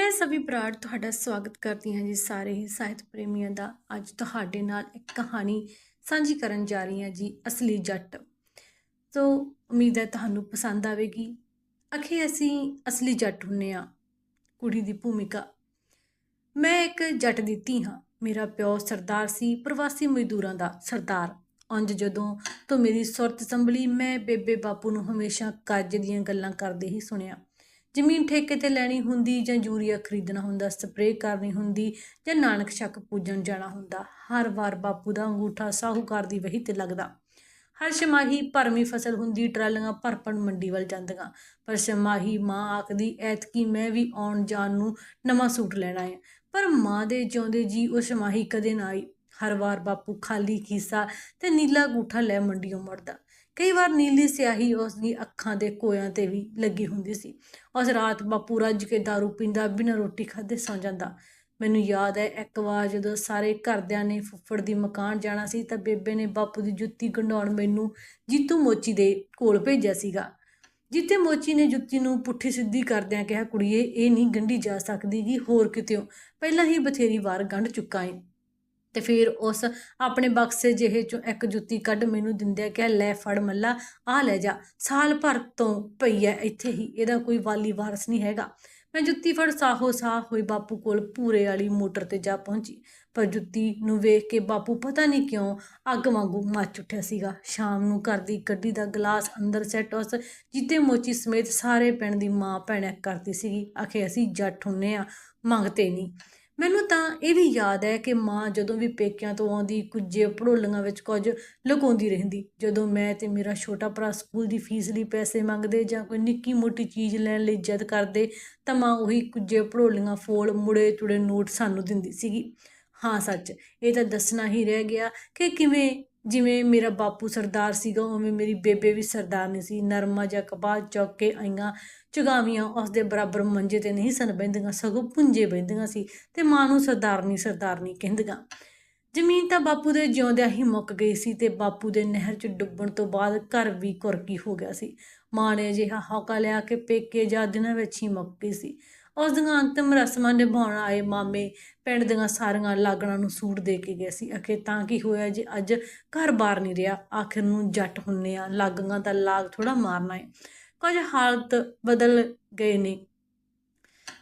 ਮੈਂ ਸਭੀ ਬਰਾੜ ਤੁਹਾਡਾ ਸਵਾਗਤ ਕਰਦੀ ਹਾਂ ਜੀ ਸਾਰੇ ਹੀ ਸਾਹਿਤ ਪ੍ਰੇਮੀਆਂ ਦਾ। ਅੱਜ ਤੁਹਾਡੇ ਨਾਲ ਇੱਕ ਕਹਾਣੀ ਸਾਂਝੀ ਕਰਨ ਜਾ ਰਹੀ ਹਾਂ ਜੀ, ਅਸਲੀ ਜੱਟ। ਸੋ ਉਮੀਦ ਹੈ ਤੁਹਾਨੂੰ ਪਸੰਦ ਆਵੇਗੀ। ਅਖੇ ਅਸੀਂ ਅਸਲੀ ਜੱਟ ਹੁੰਨੇ ਆ, ਕੁੜੀ ਦੀ ਭੂਮਿਕਾ। ਮੈਂ ਇੱਕ ਜੱਟ ਦੀ ਧੀ ਹਾਂ। ਮੇਰਾ ਪਿਓ ਸਰਦਾਰ ਸੀ, ਪ੍ਰਵਾਸੀ ਮਜ਼ਦੂਰਾਂ ਦਾ ਸਰਦਾਰ। ਅੰਜ ਜਦੋਂ ਤੋਂ ਮੇਰੀ ਸੁਰਤ ਸੰਭਲੀ, ਮੈਂ ਬੇਬੇ ਬਾਪੂ ਨੂੰ ਹਮੇਸ਼ਾ ਕਰਜ਼ ਦੀਆਂ ਗੱਲਾਂ ਕਰਦੇ ਹੀ ਸੁਣਿਆ। ਜ਼ਮੀਨ ਠੇਕੇ ਤੇ ਲੈਣੀ ਹੁੰਦੀ ਜਾਂ ਯੂਰੀਆ ਖਰੀਦਣਾ ਹੁੰਦਾ, ਸਪਰੇਅ ਕਰਨੀ ਹੁੰਦੀ ਜਾਂ ਨਾਨਕ ਸ਼ੱਕ ਪੂਜਣ ਜਾਣਾ ਹੁੰਦਾ, ਹਰ ਵਾਰ ਬਾਪੂ ਦਾ ਅੰਗੂਠਾ ਸਾਹੂਕਾਰ ਦੀ ਵਹੀ ਤੇ ਲੱਗਦਾ। ਹਰ ਛਮਾਹੀ ਭਰਮੀ ਫਸਲ ਹੁੰਦੀ, ਟਰਾਲੀਆਂ ਭਰਪਣ ਮੰਡੀ ਵੱਲ ਜਾਂਦੀਆਂ। ਪਰ ਛਮਾਹੀ ਮਾਂ ਆਖਦੀ, ਐਤਕੀ ਮੈਂ ਵੀ ਆਉਣ ਜਾਣ ਨੂੰ ਨਵਾਂ ਸੂਟ ਲੈਣਾ ਹੈ। ਪਰ ਮਾਂ ਦੇ ਜਿਉਂਦੇ ਜੀ ਉਹ ਛਮਾਹੀ ਕਦੇ ਨਾ ਆਈ। ਹਰ ਵਾਰ ਬਾਪੂ ਖਾਲੀ ਖੀਸਾ ਤੇ ਨੀਲਾ ਅੰਗੂਠਾ ਲੈ ਮੰਡੀੋਂ ਮੁੜਦਾ। ਕਈ ਵਾਰ ਨੀਲੀ ਸਿਆਹੀ ਉਸ ਦੀ ਅੱਖਾਂ ਦੇ ਕੋਇਆਂ ਤੇ ਵੀ ਲੱਗੀ ਹੁੰਦੀ ਸੀ। ਉਸ ਰਾਤ ਬਾਪੂ ਰੱਜ ਕੇ दारू ਪੀਂਦਾ, ਬਿਨਾਂ ਰੋਟੀ ਖਾਦੇ ਸੌਂ ਜਾਂਦਾ। ਮੈਨੂੰ ਯਾਦ ਹੈ, ਇੱਕ ਵਾਰ ਜਦੋਂ ਸਾਰੇ ਘਰਦਿਆਂ ਨੇ ਫੁੱਫੜ ਦੀ ਮਕਾਨ ਜਾਣਾ ਸੀ ਤਾਂ ਬੇਬੇ ਨੇ ਬਾਪੂ ਦੀ ਜੁੱਤੀ ਗੰਢਾਉਣ ਮੈਨੂੰ ਜੀਤੂ ਮੋਚੀ ਦੇ ਕੋਲ ਭੇਜਿਆ ਸੀਗਾ। ਜਿੱਤੇ ਮੋਚੀ ਨੇ ਜੁੱਤੀ ਨੂੰ ਪੁੱਠੀ ਸਿੱਧੀ ਕਰਦਿਆਂ ਕਿਹਾ, ਕੁੜੀਏ, ਇਹ ਨਹੀਂ ਗੰਢੀ ਜਾ ਸਕਦੀ ਗੀ ਹੋਰ ਕਿਤੇੋਂ ਪਹਿਲਾਂ ਹੀ ਬਥੇਰੀ ਵਾਰ ਗੰਢ ਚੁੱਕਾ ਏ। ਤੇ ਫਿਰ ਉਸ ਆਪਣੇ ਬਕਸੇ ਜਿਹੇ ਚੋਂ ਇੱਕ ਜੁੱਤੀ ਕੱਢ ਮੈਨੂੰ ਦਿੰਦਿਆਂ ਕਿਹਾ ਲੈ ਫੜ ਮੱਲਾ ਆ ਲੈ ਜਾ। ਸਾਲ ਭਰ ਤੋਂ ਪਈ ਐ ਇੱਥੇ ਹੀ, ਇਹਦਾ ਕੋਈ ਵਾਲੀ ਵਾਰਸ ਨਹੀਂ ਹੈਗਾ। ਮੈਂ ਜੁੱਤੀ ਫੜ ਸਾਹੋ ਸਾਹ ਹੋਈ ਬਾਪੂ ਕੋਲ ਪੂਰੇ ਵਾਲੀ ਮੋਟਰ ਤੇ ਜਾ ਪਹੁੰਚੀ। ਪਰ ਜੁੱਤੀ ਨੂੰ ਵੇਖ ਕੇ ਬਾਪੂ ਪਤਾ ਨਹੀਂ ਕਿਉਂ ਅੱਗ ਵਾਂਗੂ ਮੱਚ ਉੱਠਿਆ ਸੀਗਾ। ਸ਼ਾਮ ਨੂੰ ਘਰ ਦੀ ਗੱਡੀ ਦਾ ਗਲਾਸ ਅੰਦਰ ਸੈੱਟ ਉਸ ਜਿੱਤੇ ਮੋਚੀ ਸਮੇਤ ਸਾਰੇ ਪਿੰਡ ਦੀ ਮਾਂ ਭੈਣ ਕਰਦੀ ਸੀਗੀ। ਆਖੇ ਅਸੀਂ ਜੱਟ ਹੁੰਨੇ ਆ, ਮੰਗਤੇ ਨਹੀਂ। ਮੈਨੂੰ ਤਾਂ ਇਹ ਵੀ ਯਾਦ ਹੈ ਕਿ ਮਾਂ ਜਦੋਂ ਵੀ ਪੇਕਿਆਂ ਤੋਂ ਆਉਂਦੀ ਕੁਝੇ ਭੜੋਲੀਆਂ ਵਿੱਚ ਕੁਝ ਲੁਕਾਉਂਦੀ ਰਹਿੰਦੀ। ਜਦੋਂ ਮੈਂ ਤੇ ਮੇਰਾ ਛੋਟਾ ਭਰਾ ਸਕੂਲ ਦੀ ਫੀਸ ਲਈ ਪੈਸੇ ਮੰਗਦੇ ਜਾਂ ਕੋਈ ਨਿੱਕੀ ਮੋਟੀ ਚੀਜ਼ ਲੈਣ ਲਈ ਜਿੱਦ ਕਰਦੇ, ਤਾਂ ਮਾਂ ਉਹੀ ਕੁਝੇ ਭੜੋਲੀਆਂ, ਫੋਲ, ਮੁੜੇ ਤੁੜੇ ਨੋਟ ਸਾਨੂੰ ਦਿੰਦੀ ਸੀਗੀ। ਹਾਂ, ਸੱਚ, ਇਹ ਤਾਂ ਦੱਸਣਾ ਹੀ ਰਹਿ ਗਿਆ ਕਿ ਕਿਵੇਂ ਜਿਵੇਂ ਮੇਰਾ ਬਾਪੂ ਸਰਦਾਰ ਸੀਗਾ, ਉਵੇਂ ਮੇਰੀ ਬੇਬੇ ਵੀ ਸਰਦਾਰਨੀ ਸੀ। ਨਰਮਾ ਜਾਂ ਕਪਾਹ ਚੌਕ ਕੇ ਆਈਆਂ ਚੁਗਾਵੀਆਂ ਉਸ ਦੇ ਬਰਾਬਰ ਮੰਜੇ ਤੇ ਨਹੀਂ ਸਨ ਬੈੰਦੀਆਂ ਸਗੋਂ ਪੁੰਜੇ ਬੈੰਦੀਆਂ ਸੀ ਤੇ ਮਾਂ ਨੂੰ ਸਰਦਾਰਨੀ ਸਰਦਾਰਨੀ ਕਹਿੰਦੀਆਂ। ਜ਼ਮੀਨ ਤਾਂ ਬਾਪੂ ਦੇ ਜਿਉਂਦਿਆਂ ਹੀ ਮੁੱਕ ਗਈ ਸੀ ਤੇ ਬਾਪੂ ਦੇ ਨਹਿਰ 'ਚ ਡੁੱਬਣ ਤੋਂ ਬਾਅਦ ਘਰ ਵੀ ਕੁਰਕੀ ਹੋ ਗਿਆ ਸੀ। ਮਾਂ ਨੇ ਅਜਿਹਾ ਹੌਕਾ ਲਿਆ ਕਿ ਪੇਕੇ ਜਾਂ ਦਿਨਾਂ ਵਿੱਚ ਹੀ ਮੁੱਕ ਗਈ ਸੀ। ਉਸ ਦੀਆਂ ਅੰਤਮ ਰਸਮਾਂ ਨਿਭਾਉਣ ਆਏ ਮਾਮੇ ਪਿੰਡ ਦੀਆਂ ਸਾਰੀਆਂ ਲਾਗਣਾਂ ਨੂੰ ਸੂਟ ਦੇ ਕੇ ਗਏ ਸੀ। ਅਖੇ ਤਾਂ ਕੀ ਹੋਇਆ ਜੇ ਅੱਜ ਘਰ-ਬਾਰ ਨਹੀਂ ਰਿਹਾ, ਆਖਿਰ ਨੂੰ ਜੱਟ ਹੁੰਨੇ ਆ, ਲਾਗਾਂ ਦਾ ਲਾਗ ਥੋੜਾ ਮਾਰਨਾ ਹੈ ਕੁਝ ਹਾਲਤ ਬਦਲ ਗਏ ਨੇ।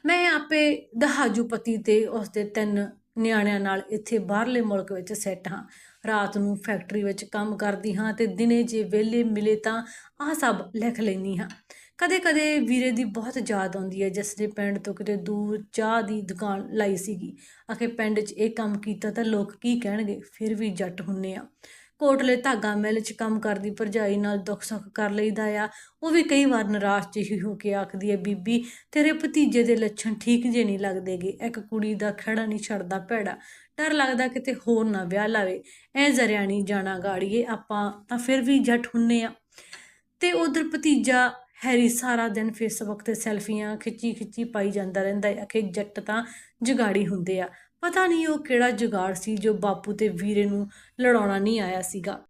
ਮੈਂ ਆਪੇ ਦਹਾਜੂ ਪਤੀ ਤੇ ਉਸ ਦੇ ਤਿੰਨ ਨਿਆਣਿਆਂ ਨਾਲ ਇੱਥੇ ਬਾਹਰਲੇ ਮੁਲਕ ਵਿੱਚ ਸੈੱਟ ਹਾਂ। ਰਾਤ ਨੂੰ ਫੈਕਟਰੀ ਵਿੱਚ ਕੰਮ ਕਰਦੀ ਹਾਂ ਤੇ ਦਿਨੇ ਜੇ ਵਿਹਲੇ ਮਿਲੇ ਤਾਂ ਆਹ ਸਭ ਲਿਖ ਲੈਂਦੀ ਹਾਂ। ਕਦੇ-ਕਦੇ ਵੀਰੇ ਦੀ ਬਹੁਤ ਯਾਦ ਆਉਂਦੀ ਹੈ ਜਿਸ ਨੇ ਪਿੰਡ ਤੋਂ ਕਿਤੇ ਦੂਰ ਚਾਹ ਦੀ ਦੁਕਾਨ ਲਾਈ ਸੀਗੀ। ਆਖੇ ਪਿੰਡ 'ਚ ਇਹ ਕੰਮ ਕੀਤਾ ਤਾਂ ਲੋਕ ਕੀ ਕਹਿਣਗੇ, ਫਿਰ ਵੀ ਜੱਟ ਹੁੰਨੇ ਆ। ਕੋਟਲੇ ਧਾਗਾ ਮਿਲ 'ਚ ਕੰਮ ਕਰਦੀ, ਭਰਜਾਈ ਨਾਲ ਦੁੱਖ ਸੁੱਖ ਕਰ ਲਈਦਾ ਆ। ਉਹ ਵੀ ਕਈ ਵਾਰ ਨਿਰਾਸ਼ ਜਿਹੀ ਹੋ ਕੇ ਆਖਦੀ ਹੈ ਬੀਬੀ, ਤੇਰੇ ਭਤੀਜੇ ਦੇ ਲੱਛਣ ਠੀਕ ਜੇ ਨਹੀਂ ਲੱਗਦੇਗੇ। ਇੱਕ ਕੁੜੀ ਦਾ ਖੜਾ ਨਹੀਂ ਛੱਡਦਾ ਭੈੜਾ। ਡਰ ਲੱਗਦਾ ਕਿਤੇ ਹੋਰ ਨਾ ਵਿਆਹ ਲਾਵੇ। ਐ ਜ਼ਰਿਆਣੀ ਜਾਣਾ ਗਾੜੀਏ, ਆਪਾਂ ਤਾਂ ਫਿਰ ਵੀ ਜੱਟ ਹੁੰਨੇ ਆ। ਤੇ ਉਧਰ ਭਤੀਜਾ ਹੈਰੀ ਸਾਰਾ ਦਿਨ ਫੇਸਬੁੱਕ ਤੇ ਸੈਲਫੀਆਂ ਖਿੱਚੀ ਖਿੱਚੀ ਪਾਈ ਜਾਂਦਾ ਰਹਿੰਦਾ ਹੈ ਕਿ ਜੱਟ ਤਾਂ ਜੁਗਾੜੀ ਹੁੰਦੇ ਆ। ਪਤਾ ਨਹੀਂ ਉਹ ਕਿਹੜਾ ਜੁਗਾੜ ਸੀ ਜੋ ਬਾਪੂ ਤੇ ਵੀਰੇ ਨੂੰ ਲੜਾਉਣਾ ਨਹੀਂ ਆਇਆ ਸੀਗਾ।